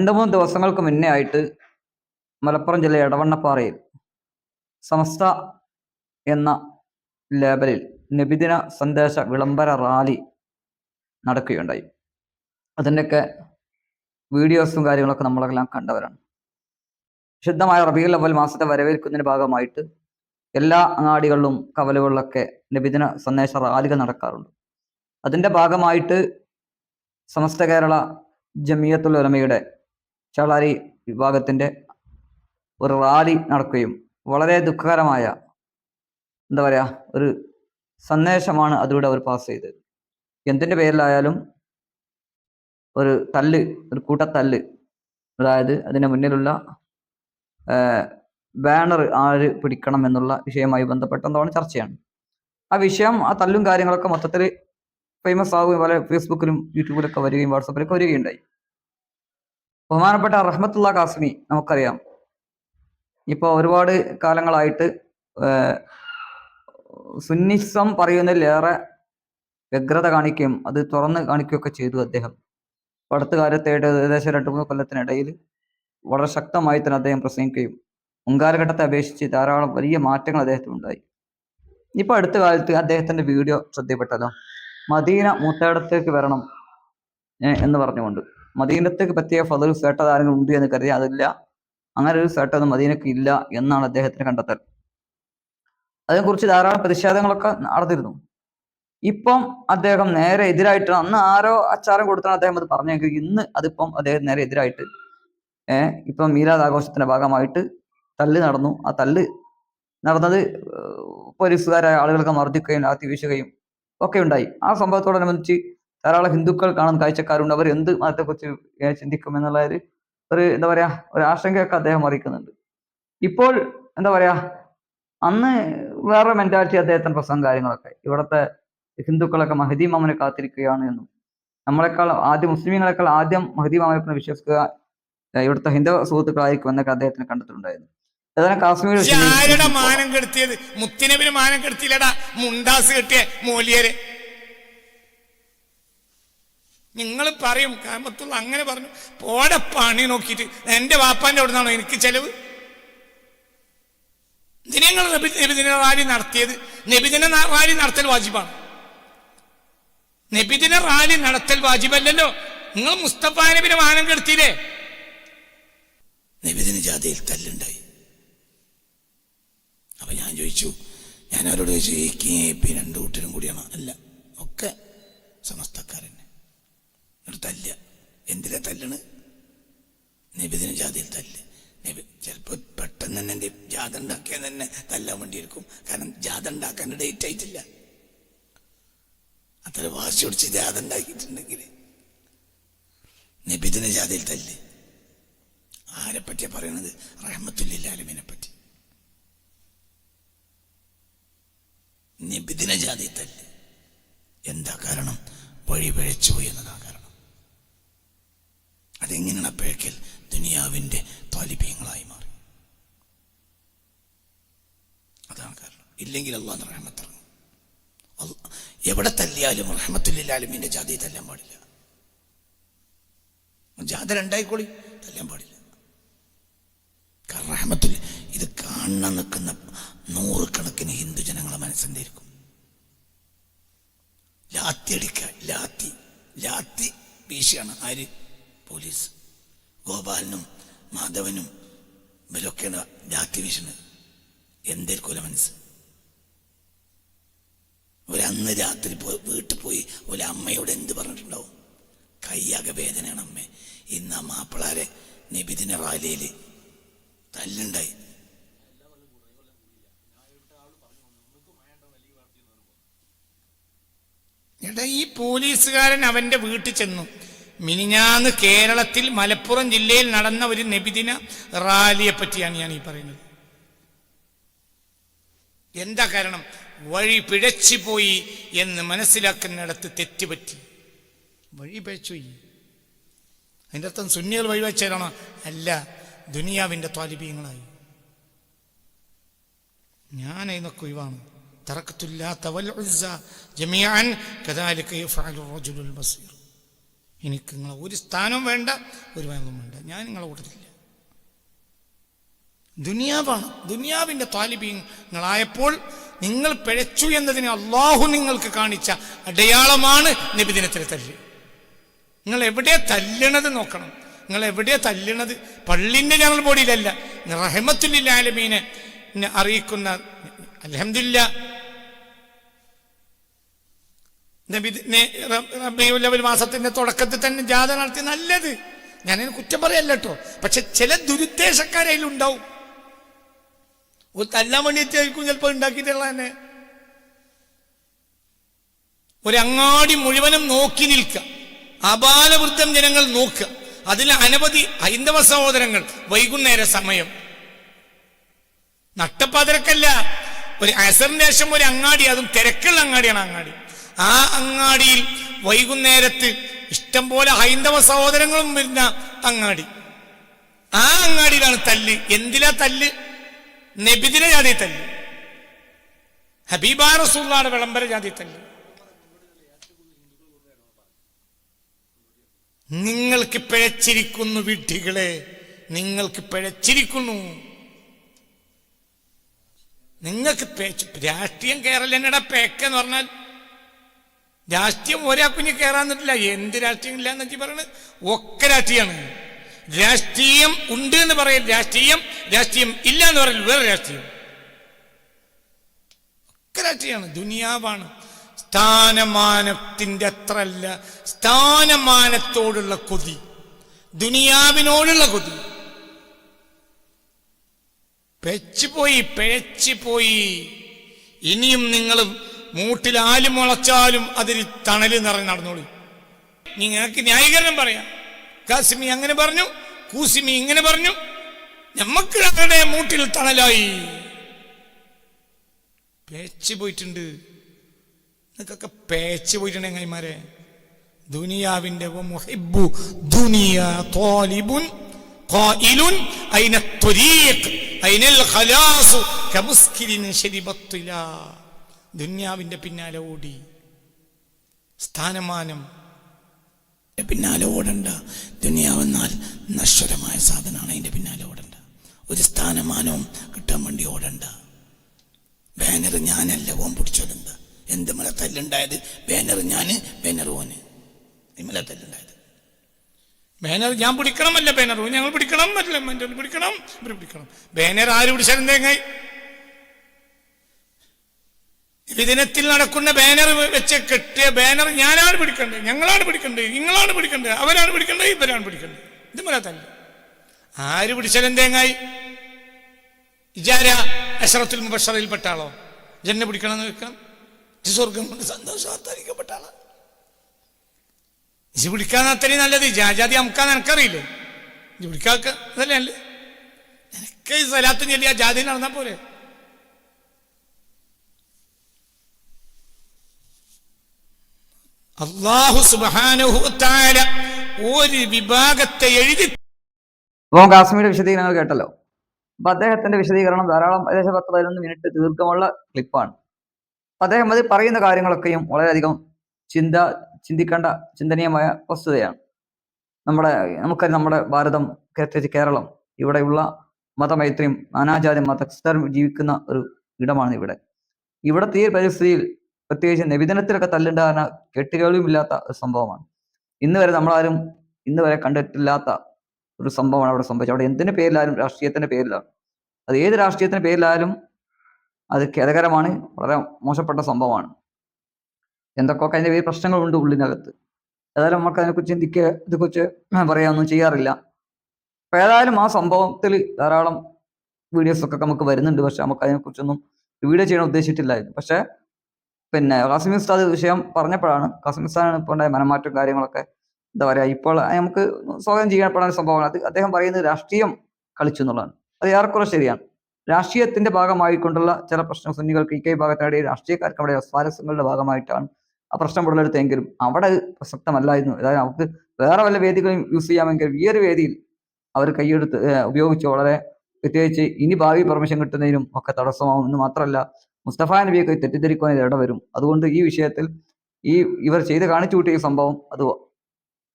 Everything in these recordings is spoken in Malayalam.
രണ്ട് മൂന്ന് ദിവസങ്ങൾക്ക് മുന്നേ ആയിട്ട് മലപ്പുറം ജില്ല എടവണ്ണപ്പാറയിൽ സമസ്ത എന്ന ലേബലിൽ നബിദിന സന്ദേശ വിളംബര റാലി നടക്കുകയുണ്ടായി. അതിന്റെയൊക്കെ വീഡിയോസും കാര്യങ്ങളൊക്കെ നമ്മളെല്ലാം കണ്ടവരാണ്. ശുദ്ധമായ റബീൽ അവൽ മാസത്തെ വരവേൽക്കുന്നതിന് ഭാഗമായിട്ട് എല്ലാ അങ്ങാടികളിലും കവലുകളിലൊക്കെ നബിദിന സന്ദേശ റാലികൾ നടക്കാറുണ്ട്. അതിന്റെ ഭാഗമായിട്ട് സമസ്ത കേരള ജമിയത്തുൽ ഉലമയുടെ ചളാരി വിഭാഗത്തിന്റെ ഒരു റാലി നടക്കുകയും വളരെ ദുഃഖകരമായ എന്താ പറയുക ഒരു സന്ദേശമാണ് അതിലൂടെ അവർ പാസ് ചെയ്തത്. എന്തിന്റെ പേരിലായാലും ഒരു തല്ല് ഒരു കൂട്ടത്തല്ല് അതായത് അതിന് മുന്നിലുള്ള ബാനർ ആര് പിടിക്കണം എന്നുള്ള വിഷയവുമായി ബന്ധപ്പെട്ട എന്താണ് ചർച്ചയാണ്. ആ വിഷയം ആ തല്ലും കാര്യങ്ങളൊക്കെ മൊത്തത്തിൽ ഫേമസ് ആവുകയും പല ഫേസ്ബുക്കിലും യൂട്യൂബിലൊക്കെ വരികയും വാട്സപ്പിലൊക്കെ വരികയുണ്ടായി. ബഹുമാനപ്പെട്ട റഹ്മത്തുള്ള കാസ്മി നമുക്കറിയാം. ഇപ്പോൾ ഒരുപാട് കാലങ്ങളായിട്ട് സുന്നിസം പറയുന്നതിലേറെ വ്യഗ്രത കാണിക്കുകയും അത് തുറന്ന് കാണിക്കുകയൊക്കെ ചെയ്തു അദ്ദേഹം. അടുത്ത കാലത്തായിട്ട് ഏകദേശം രണ്ട് മൂന്ന് കൊല്ലത്തിനിടയിൽ വളരെ ശക്തമായി തന്നെ അദ്ദേഹം പ്രസംഗിക്കുകയും മുൻകാലഘട്ടത്തെ അപേക്ഷിച്ച് ധാരാളം വലിയ മാറ്റങ്ങൾ അദ്ദേഹത്തിന് ഉണ്ടായി ഇപ്പൊ അടുത്ത കാലത്ത് അദ്ദേഹത്തിന്റെ വീഡിയോ ശ്രദ്ധയപ്പെട്ടതോ മദീന മൂത്തേടത്തേക്ക് വരണം എന്ന് പറഞ്ഞുകൊണ്ട്. മദീനത്തേക്ക് പറ്റിയ ഫതൽ സേട്ട ആരെങ്കിലും ഉണ്ട് എന്ന് കരുതി അതില്ല. അങ്ങനെ ഒരു സേട്ട ഒന്നും മദീനക്ക് ഇല്ല എന്നാണ് അദ്ദേഹത്തിന് കണ്ടെത്തൽ. അതിനെക്കുറിച്ച് ധാരാളം പ്രതിഷേധങ്ങളൊക്കെ നടന്നിരുന്നു. ഇപ്പം അദ്ദേഹം നേരെ എതിരായിട്ട് അന്ന് ആരോ അച്ചാരം കൊടുത്താണ് അദ്ദേഹം അത് പറഞ്ഞെങ്കിൽ ഇന്ന് അതിപ്പം അദ്ദേഹം നേരെ എതിരായിട്ട് ഏഹ് ഇപ്പം മീലാദ് ആഘോഷത്തിന്റെ ഭാഗമായിട്ട് തല്ല് നടന്നു. ആ തല്ല് നടന്നത് പോലീസുകാരായ ആളുകൾക്ക് മർദ്ദിക്കുകയും ലാത്തി വീശുകയും ഒക്കെ ഉണ്ടായി. ആ സംഭവത്തോടനുബന്ധിച്ച് ധാരാളം ഹിന്ദുക്കൾ കാണാൻ കാഴ്ചക്കാരുണ്ട്. അവർ എന്ത് മതത്തെക്കുറിച്ച് ചിന്തിക്കും എന്നുള്ള ഒരു ഒരു എന്താ പറയാ ഒരു ആശങ്കയൊക്കെ അദ്ദേഹം അറിയിക്കുന്നുണ്ട്. ഇപ്പോൾ എന്താ പറയാ അന്ന് വേറെ മെന്റാലിറ്റി അദ്ദേഹത്തിന്റെ പ്രസംഗം കാര്യങ്ങളൊക്കെ. ഇവിടുത്തെ ഹിന്ദുക്കളൊക്കെ മഹദി മാമനെ കാത്തിരിക്കുകയാണ് എന്നും. നമ്മളെക്കാൾ ആദ്യം മുസ്ലിങ്ങളെക്കാൾ ആദ്യം മഹദി മാമനെ വിശ്വസിക്കുക ഇവിടുത്തെ ഹിന്ദു സുഹൃത്തുക്കളായിരിക്കും എന്നൊക്കെ അദ്ദേഹത്തിന് കണ്ടിട്ടുണ്ടായിരുന്നു കാശ്മീർ മാനം കെടുത്തിയത്? മുത്തിനബിന് മാനം കെടുത്തില്ലടാ മുണ്ടാസ് കെട്ടിയ മൂലിയര്. നിങ്ങൾ പറയും കാമത്തുള്ള അങ്ങനെ പറഞ്ഞു. പോടെ പണി നോക്കിയിട്ട് എന്റെ വാപ്പാന്റെ അവിടെ നിന്നാണോ എനിക്ക് ചെലവ്? ദിനങ്ങൾ നബിദിന റാലി നടത്തിയത്? നബിദിന റാലി നടത്തൽ വാജിബാണ്. നബിദിന റാലി നടത്തൽ വാജിബല്ലല്ലോ. നിങ്ങൾ മുസ്തഫ നബിനെ മാനം കെടുത്തിയില്ലേ? നബിദിന ജാതിയിൽ തല്ലുണ്ടായി. അപ്പൊ ഞാൻ ചോദിച്ചു ഞാൻ അവരോട് ചോദിച്ചു എ കെ പി രണ്ടു കൂട്ടരും കൂടിയാണ്? അല്ല ഒക്കെ സമസ്തക്കാരൻ എന്നിട്ട് തല്ല. എന്തിനാ തല്ലണ്? നബിദിന ജാതിയിൽ തല്ല്. നബി ചിലപ്പോൾ പെട്ടെന്ന് തന്നെ എന്റെ ജാത ഉണ്ടാക്കിയാൽ തന്നെ തല്ലാൻ വേണ്ടിയിരിക്കും. കാരണം ജാത ഉണ്ടാക്കാൻ ഡേറ്റ് ആയിട്ടില്ല. അത്ര വാശി പിടിച്ച് ജാത ഉണ്ടാക്കിയിട്ടുണ്ടെങ്കിൽ നബിദിന ജാതിയിൽ തല്ല്. ആരെ പറ്റിയാ പറയണത്? റഹമത്തുല്ലാലുമിനെ പറ്റി. നിബിദിന ജാതി തല്ല്. എന്താ കാരണം? വഴി പിഴച്ചുപോയി എന്നതാ കാരണം. അതെങ്ങനെയാണ് അപ്പോഴേക്കൽ ദുനിയാവിന്റെ താലിപ്യങ്ങളായി മാറി. അതാണ് കാരണം. ഇല്ലെങ്കിൽ അള്ളാഹ് റഹ്മത്തിറങ്ങും എവിടെ തല്ലിയാലും റഹമത്തുല്ലാലുമിന്റെ ജാതി തല്ലാൻ പാടില്ല. ജാഥ രണ്ടായിക്കോളി തല്ലാൻ പാടില്ല. കാരണം റഹമത്തുല്ല ഇത് കാണാൻ നിൽക്കുന്ന നൂറുകണക്കിന് ഹിന്ദു ജനങ്ങളെ മനസ്സെന്തായിരിക്കും ലാത്തി അടിക്കുക. ലാത്തി. ലാത്തി വീശിയാണ്. ആര്? പോലീസ് ഗോപാലനും മാധവനും ഇവരൊക്കെയാണ് എന്തേ കൊല മനസ്സ്. ഒരന്ന് രാത്രി വീട്ടിൽ പോയി ഒരു അമ്മയോട് എന്ത് പറഞ്ഞിട്ടുണ്ടാവും? കയ്യാകെ വേദനയാണ് അമ്മ. ഇന്ന് ആ മാപ്പിളാരെ നിബിദിന റാലിയിൽ തല്ലുണ്ടായി. എടാ ഈ പോലീസുകാരൻ അവന്റെ വീട്ടിൽ ചെന്നു. മിനിഞ്ഞാന്ന് കേരളത്തിൽ മലപ്പുറം ജില്ലയിൽ നടന്ന ഒരു നബിദിന റാലിയെ പറ്റിയാണ് ഞാൻ ഈ പറയുന്നത്. എന്താ കാരണം? വഴി പിഴച്ചു പോയി എന്ന് മനസ്സിലാക്കുന്നിടത്ത് തെറ്റുപറ്റി. വഴി പിഴച്ചുപോയി അതിന്റെ അർത്ഥം സുന്നികൾ വഴിവെച്ചാണോ അല്ല ദുനിയാവിന്റെ താലിബീങ്ങളായി ഞാൻ ഇതൊക്കെ ഒഴിവാണ്. തറക്കത്തില്ലാത്ത വൽ ജമിയാൻ യഫഅലു റജുലുൽ ബസീർ. എനിക്ക് നിങ്ങളെ ഒരു സ്ഥാനവും വേണ്ട ഒരു വേണം വേണ്ട. ഞാൻ നിങ്ങളെ കൂട്ടത്തില്ല ദുനിയാവാണ്. ദുനിയാവിന്റെ താലിബീങ്ങളായപ്പോൾ നിങ്ങൾ പിഴച്ചു എന്നതിന് അള്ളാഹു നിങ്ങൾക്ക് കാണിച്ച അടയാളമാണ് നബിദിനത്തിലെ തല്ല്. നിങ്ങൾ എവിടെ തല്ലണത് നോക്കണം. നിങ്ങൾ എവിടെ തല്ലണത്? പള്ളിന്റെ ഞങ്ങൾ ബോഡിയിലല്ല. റഹമത്തുല്ലാലമീനെ അറിയിക്കുന്ന അലഹമില്ല റബിയുല്ലവൽ മാസത്തിന്റെ തുടക്കത്തിൽ തന്നെ ജാഥ നടത്തി നല്ലത്. ഞാനതിന് കുറ്റം പറയല്ല കേട്ടോ പക്ഷെ ചില ദുരുദ്ദേശക്കാരതിലുണ്ടാവും ഒരു തല്ലാൻ വേണ്ടിയിട്ടായിരിക്കും ചിലപ്പോൾ ഉണ്ടാക്കിയിട്ടുള്ള തന്നെ. ഒരങ്ങാടി മുഴുവനും നോക്കി നിൽക്കുക അപാലവൃദ്ധം ജനങ്ങൾ നോക്കുക അതിൽ അനവധി ഹൈന്ദവ സഹോദരങ്ങൾ വൈകുന്നേര സമയം. നട്ടപ്പാതിരക്കല്ല. ഒരു അസറിന് ശേഷം ഒരു അങ്ങാടി അതും തിരക്കുള്ള അങ്ങാടിയാണ് അങ്ങാടി. ആ അങ്ങാടിയിൽ വൈകുന്നേരത്ത് ഇഷ്ടം പോലെ ഹൈന്ദവ സഹോദരങ്ങളും വരുന്ന അങ്ങാടി. ആ അങ്ങാടിയിലാണ് തല്ല്. എന്തിലാ തല്ല്? നബിദിന ജാതി തല്ല്. ഹബീബാ റസൂള്ളാടെ വിളംബര ജാതി തല്ല്. നിങ്ങൾക്ക് പിഴച്ചിരിക്കുന്നു വിഡ്ഢികളെ. നിങ്ങൾക്ക് പിഴച്ചിരിക്കുന്നു. നിങ്ങൾക്ക് രാഷ്ട്രീയം കയറലെന്നടാ പേക്കെന്ന് പറഞ്ഞാൽ രാഷ്ട്രീയം ഒരാക്കുഞ്ഞ് കയറാന്നിട്ടില്ല എന്ത് രാഷ്ട്രീയം ഇല്ല എന്നൊക്കെ പറയുന്നത് ഒക്കെ രാഷ്ട്രീയമാണ് രാഷ്ട്രീയം ഉണ്ട് എന്ന് പറയൽ രാഷ്ട്രീയം രാഷ്ട്രീയം ഇല്ല എന്ന് പറയൽ വേറെ രാഷ്ട്രീയം. ഒക്കെ രാഷ്ട്രീയമാണ് ദുനിയാവാണ്. സ്ഥാനമാനത്തിന്റെ അത്ര അല്ല. സ്ഥാനമാനത്തോടുള്ള കൊതി. ദുനിയാവിനോടുള്ള കൊതി. പെച്ചുപോയി പിഴച്ചുപോയി ഇനിയും നിങ്ങൾ മൂട്ടിൽ ആൽ മുളച്ചാലും അതിൽ തണൽ നിറഞ്ഞ് നടന്നോളി. നിങ്ങൾക്ക് ന്യായീകരണം പറയാം. കാസിമി അങ്ങനെ പറഞ്ഞു കൂസിമി ഇങ്ങനെ പറഞ്ഞു. ഞമ്മക്ക് അവരുടെ മൂട്ടിൽ തണലായി. പേച്ച് പോയിട്ടുണ്ട്. നിങ്ങൾക്കൊക്കെ പേച്ച് പോയിട്ടുണ്ട് എങ്ങായിമാരെ? ദുനിയാവിന്റെ മുഹിബ്ബു ദുന്യാവിന്റെ പിന്നാലെ ഓടി. സ്ഥാനമാനം പിന്നാലെ ഓടണ്ട. ദുനിയാവെന്നാൽ നശ്വരമായ സാധനമാണ് അതിന്റെ പിന്നാലെ ഓടണ്ട. ഒരു സ്ഥാനമാനവും കിട്ടാൻ വേണ്ടി ഓടണ്ട. ബാനർ ഞാനല്ല ഓൻ പിടിച്ചോടണ്ട എന്ത് മല തല്ലുണ്ടായത്? ബാനർ ഞാൻ ബാനർ ഓന്. മല തല്ലുണ്ടായത്. ബാനർ ഞാൻ പിടിക്കണമല്ല ബാനർ. ഞങ്ങൾ പിടിക്കണം മറ്റേ പിടിക്കണം ഇവർ പിടിക്കണം. ബാനർ ആര് പിടിച്ചാലും തേങ്ങായി. ദിനത്തിൽ നടക്കുന്ന ബാനർ വെച്ച് കെട്ടിയ ബാനർ ഞാനാണ് പിടിക്കേണ്ടത്. ഞങ്ങളാണ് പിടിക്കേണ്ടത്. നിങ്ങളാണ് പിടിക്കേണ്ടത്. അവരാണ് പിടിക്കേണ്ടത്. ഇവരാണ് പിടിക്കേണ്ടത്. ഇത് മലത്തല്ല ആര് പിടിച്ചാലും തേങ്ങായി. ഇജാര അഷറത്തുൽ മുബഷറയിൽപ്പെട്ട ആളോ? ജന്നെ പിടിക്കണമെന്ന് വെക്കാം. സ്വർഗം കൊണ്ട് സന്തോഷവാർത്തായിരിക്കപ്പെട്ട ആളാ. ഇത് പിടിക്കാൻ അത്രയും നല്ലത്. ജാജാതി അമുക്കാൻ എനിക്കറിയില്ലേ? ഇജ് പിടിക്കാക്ക അതല്ലേ അല്ലേ എനിക്ക് സ്ഥലത്ത് ചെല്ലിയ ജാതി നടന്നാൽ പോലെ അള്ളാഹു സുബാനുഹു താല ഒരു വിഭാഗത്തെ എഴുതി അപ്പോൾ കാശ്മീരിന്റെ വിശദീകരണങ്ങൾ കേട്ടല്ലോ. അപ്പൊ അദ്ദേഹത്തിന്റെ വിശദീകരണം ധാരാളം ഏകദേശം പത്ത് പതിനൊന്ന് മിനിറ്റ് ദീർഘമുള്ള ക്ലിപ്പാണ്. അദ്ദേഹം അത് പറയുന്ന കാര്യങ്ങളൊക്കെയും വളരെയധികം ചിന്ത ചിന്തിക്കേണ്ട ചിന്തനീയമായ വസ്തുതയാണ്. നമ്മുടെ നമുക്കറിയാം നമ്മുടെ ഭാരതം പ്രത്യേകിച്ച് കേരളം ഇവിടെയുള്ള മതമൈത്രിയും നാനാജാതി മതസ്ഥരും ജീവിക്കുന്ന ഒരു ഇടമാണ് ഇവിടെ ഇവിടെ ഈ പരിസ്ഥിതിയിൽ പ്രത്യേകിച്ച് നബിദിനത്തിലൊക്കെ തല്ലുണ്ടാകുന്ന ഇല്ലാത്ത ഒരു സംഭവമാണ്. ഇന്ന് വരെ നമ്മളാരും ഇന്ന് വരെ കണ്ടിട്ടില്ലാത്ത ഒരു സംഭവമാണ് അവിടെ സംഭവിച്ചത്. അവിടെ എന്തിന്റെ പേരിലായാലും രാഷ്ട്രീയത്തിന്റെ പേരിലാണ്. അത് ഏത് രാഷ്ട്രീയത്തിന്റെ പേരിലായാലും അത് ഖേദകരമാണ്. വളരെ മോശപ്പെട്ട സംഭവമാണ്. എന്തൊക്കെയൊക്കെ അതിന്റെ പേര് പ്രശ്നങ്ങളുണ്ട് ഉള്ളിനകത്ത്. ഏതായാലും നമുക്ക് അതിനെക്കുറിച്ച് ചിന്തിക്കുക ഇതേക്കുറിച്ച് പറയാനൊന്നും ചെയ്യാറില്ല. അപ്പൊ ഏതായാലും ആ സംഭവത്തിൽ ധാരാളം വീഡിയോസൊക്കെ നമുക്ക് വരുന്നുണ്ട്. പക്ഷെ നമുക്ക് അതിനെക്കുറിച്ചൊന്നും വീഡിയോ ചെയ്യാൻ ഉദ്ദേശിച്ചിട്ടില്ലായിരുന്നു. പക്ഷെ പിന്നെ കാസിം ഉസ്താദ് വിഷയം പറഞ്ഞപ്പോഴാണ് കാസിം ഉസ്താദാണ് ഇപ്പോൾ ഉണ്ടായ മനമാറ്റം കാര്യങ്ങളൊക്കെ എന്താ പറയുക ഇപ്പോൾ നമുക്ക് സ്വാഗതം ചെയ്യപ്പെടാൻ സംഭവമാണ്. അത് അദ്ദേഹം പറയുന്നത് രാഷ്ട്രീയം കളിച്ചു എന്നുള്ളതാണ്. അത് ഏറെക്കുറെ ശരിയാണ്. രാഷ്ട്രീയത്തിന്റെ ഭാഗമായിക്കൊണ്ടുള്ള ചില പ്രശ്നം സുന്നികൾക്ക് ഈ കൈ ഭാഗത്തിനിടയിൽ രാഷ്ട്രീയക്കാർക്ക് അവിടെ സ്വാരസ്യങ്ങളുടെ ഭാഗമായിട്ടാണ് ആ പ്രശ്നം ഉടലെടുത്തെങ്കിലും അവിടെ പ്രസക്തമല്ലായിരുന്നു. അതായത് നമുക്ക് വേറെ വല്ല വേദികളും യൂസ് ചെയ്യാമെങ്കിൽ ഈ ഒരു വേദിയിൽ അവർ കൈയെടുത്ത് ഉപയോഗിച്ച് വളരെ പ്രത്യേകിച്ച് ഇനി ഭാവി പെർമിഷൻ കിട്ടുന്നതിനും ഒക്കെ തടസ്സമാവും എന്ന് മാത്രമല്ല മുസ്തഫ നബിയൊക്കെ തെറ്റിദ്ധരിക്കുവാൻ ഇത് വരും അതുകൊണ്ട് ഈ വിഷയത്തിൽ ഈ ഇവർ ചെയ്ത് കാണിച്ചു കൂട്ടിയ സംഭവം അത്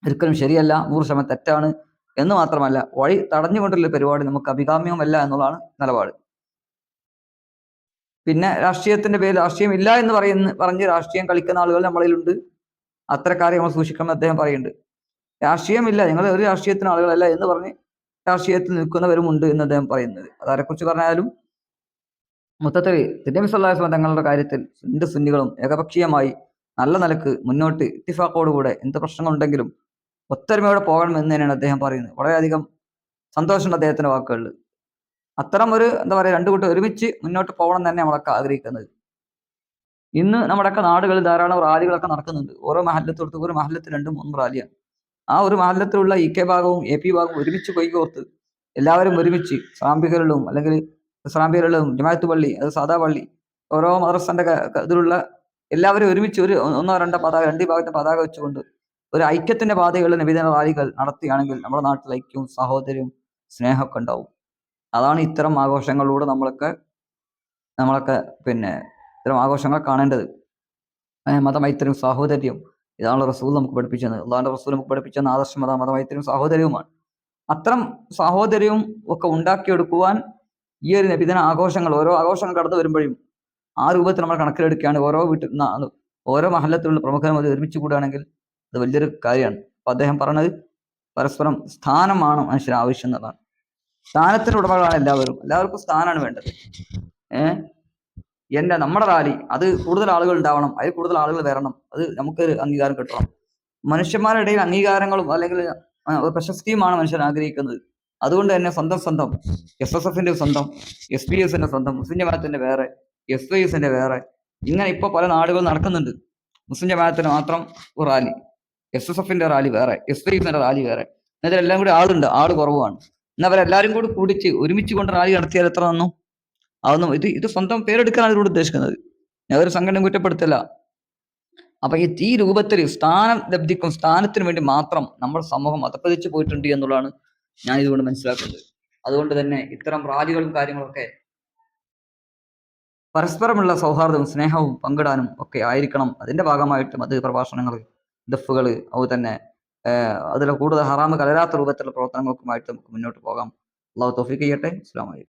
ഒരിക്കലും ശരിയല്ല നൂറ് ശതമാനം തെറ്റാണ് എന്ന് മാത്രമല്ല വഴി തടഞ്ഞുകൊണ്ടുള്ള പരിപാടി നമുക്ക് അഭികാമ്യമല്ല എന്നുള്ളതാണ് നിലപാട്. പിന്നെ രാഷ്ട്രീയത്തിന്റെ പേരിൽ രാഷ്ട്രീയം ഇല്ല എന്ന് പറയുന്ന പറഞ്ഞ് രാഷ്ട്രീയം കളിക്കുന്ന ആളുകൾ നമ്മളിലുണ്ട് അത്തരക്കാരെ നമ്മൾ സൂക്ഷിക്കണം എന്ന് അദ്ദേഹം പറയുന്നുണ്ട്. രാഷ്ട്രീയമില്ല നിങ്ങൾ ഒരു രാഷ്ട്രീയത്തിന് ആളുകളല്ല എന്ന് പറഞ്ഞ് രാഷ്ട്രീയത്തിൽ നിൽക്കുന്നവരുമുണ്ട് എന്ന് അദ്ദേഹം പറയുന്നത്. അതാരെക്കുറിച്ച് പറഞ്ഞാലും മൊത്തത്തിൽ തിരുനബി സല്ലാഹു അലൈഹി തങ്ങളുടെ കാര്യത്തിൽ രണ്ട് സുന്നികളും ഏകപക്ഷീയമായി നല്ല നിലയ്ക്ക് മുന്നോട്ട് ഇത്തിഫാക്കോടുകൂടെ എന്ത് പ്രശ്നങ്ങളുണ്ടെങ്കിലും ഒത്തൊരുമയോടെ പോകണം എന്ന് തന്നെയാണ് അദ്ദേഹം പറയുന്നത്. വളരെയധികം സന്തോഷമുണ്ട് അദ്ദേഹത്തിന്റെ വാക്കുകളിൽ. അത്തരം ഒരു എന്താ പറയുക രണ്ടു കൂട്ടം ഒരുമിച്ച് മുന്നോട്ട് പോകണം തന്നെ നമ്മളൊക്കെ ആഗ്രഹിക്കുന്നത്. ഇന്ന് നമ്മുടെയൊക്കെ നാടുകളിൽ ധാരാളം റാലികളൊക്കെ നടക്കുന്നുണ്ട്. ഓരോ മഹല്ലത്തോടത്ത് ഒരു മഹല്ലത്തിൽ രണ്ടും മൂന്നും റാലിയാണ്. ആ ഒരു മഹല്ലത്തിലുള്ള ഇ കെ ഭാഗവും എ പി ഭാഗവും ഒരുമിച്ച് കൈകോർത്ത് എല്ലാവരും ഒരുമിച്ച് സാമ്പികളിലും അല്ലെങ്കിൽ ഇസ്ലാമികളിലും ജമാഅത്ത് പള്ളി അത് സാദാ പള്ളി. ഓരോ മദ്രസന്റെ ഇതിലുള്ള എല്ലാവരും ഒരുമിച്ച് ഒരു ഒന്നോ രണ്ടോ പതാക രണ്ട് ഭാഗത്തെ പതാക വെച്ചുകൊണ്ട് ഒരു ഐക്യത്തിന്റെ പാതയുള്ള നബിദിന റാലികൾ നടത്തുകയാണെങ്കിൽ നമ്മുടെ നാട്ടിൽ ഐക്യവും സഹോദര്യവും സ്നേഹമൊക്കെ ഉണ്ടാവും. അതാണ് ഇത്തരം ആഘോഷങ്ങളിലൂടെ നമ്മളൊക്കെ നമ്മളൊക്കെ പിന്നെ ഇത്തരം ആഘോഷങ്ങൾ കാണേണ്ടത്. മതമൈത്രിയും സാഹോദര്യവും ഇതാണ് റസൂൽ നമുക്ക് പഠിപ്പിച്ചത്. അള്ളാഹുന്റെ റസൂൽ നമുക്ക് പഠിപ്പിച്ച ആദർശം മത മതമൈത്രിയും സാഹോദര്യവുമാണ് അത്തരം സാഹോദര്യവും ഒക്കെ ഉണ്ടാക്കിയെടുക്കുവാൻ ഈ ഒരു നബിദിന ആഘോഷങ്ങൾ ഓരോ ആഘോഷങ്ങൾ കടന്നു വരുമ്പോഴും ആ രൂപത്തിൽ നമ്മൾ കണക്കിലെടുക്കുകയാണ്. ഓരോ വീട്ടിൽ ഓരോ മഹല്ലത്തിലുള്ള പ്രമുഖരും അത് ഒരുമിച്ച് കൂടുകയാണെങ്കിൽ അത് വലിയൊരു കാര്യമാണ്. അപ്പൊ അദ്ദേഹം പറഞ്ഞത് പരസ്പരം സ്ഥാനമാണ് മനുഷ്യന് ആവശ്യം എന്നതാണ് സ്ഥാനത്തിന്റെ ഉടമകളാണ് എല്ലാവരും. എല്ലാവർക്കും സ്ഥാനമാണ് വേണ്ടത്. ഏഹ് എന്റെ നമ്മുടെ റാലി അത് കൂടുതൽ ആളുകൾ ഉണ്ടാവണം. അതിൽ കൂടുതൽ ആളുകൾ വരണം. അത് നമുക്കൊരു അംഗീകാരം കിട്ടണം. മനുഷ്യന്മാരുടെ ഇടയിൽ അംഗീകാരങ്ങളും അല്ലെങ്കിൽ പ്രശസ്തിയുമാണ് മനുഷ്യൻ ആഗ്രഹിക്കുന്നത്. അതുകൊണ്ട് തന്നെ സ്വന്തം സ്വന്തം എസ് എസ് എഫിന്റെ സ്വന്തം എസ് പി എസിന്റെ സ്വന്തം മുസ്ലിം ജമാഅത്തിന്റെ വേറെ എസ് വൈ എസിന്റെ വേറെ. ഇങ്ങനെ ഇപ്പൊ പല നാടുകൾ നടക്കുന്നുണ്ട്. മുസ്ലിം ജമാഅത്തിന് മാത്രം റാലി. എസ് എസ് എഫിന്റെ റാലി വേറെ എസ് വൈ എസിന്റെ റാലി വേറെ. എന്നാൽ എല്ലാം കൂടി ആളുണ്ട്. ആൾ കുറവാണ്. എന്നാൽ അവരെല്ലാരും കൂടി കൂടിച്ച് ഒരുമിച്ച് കൊണ്ട് റാലി നടത്തിയാൽ എത്ര നന്നു? അതൊന്നും ഇത് ഇത് സ്വന്തം പേരെടുക്കാനാണ് ഇതിലൂടെ ഉദ്ദേശിക്കുന്നത്. ഞാൻ ഒരു സംഘടന കുറ്റപ്പെടുത്തില്ല. അപ്പൊ ഈ രൂപത്തിൽ സ്ഥാനം ലബ്ധിക്കും സ്ഥാനത്തിന് വേണ്ടി മാത്രം നമ്മുടെ സമൂഹം അതപ്പതിച്ചു പോയിട്ടുണ്ട് എന്നുള്ളതാണ് ഞാൻ ഇതുകൊണ്ട് മനസ്സിലാക്കുന്നത്. അതുകൊണ്ട് തന്നെ ഇത്തരം റാലികളും കാര്യങ്ങളൊക്കെ പരസ്പരമുള്ള സൗഹാർദ്ദവും സ്നേഹവും പങ്കിടാനും ഒക്കെ ആയിരിക്കണം. അതിന്റെ ഭാഗമായിട്ടും അത് പ്രഭാഷണങ്ങൾ ദഫുകൾ അതുപോലെ തന്നെ അതിൽ കൂടുതൽ ഹറാമ് കലരാത്ത രൂപത്തിലുള്ള പ്രവർത്തനങ്ങൾക്കുമായിട്ട് നമുക്ക് മുന്നോട്ട് പോകാം. അള്ളാഹു തോഫിക്ക് ചെയ്യട്ടെ. വലൈക്കും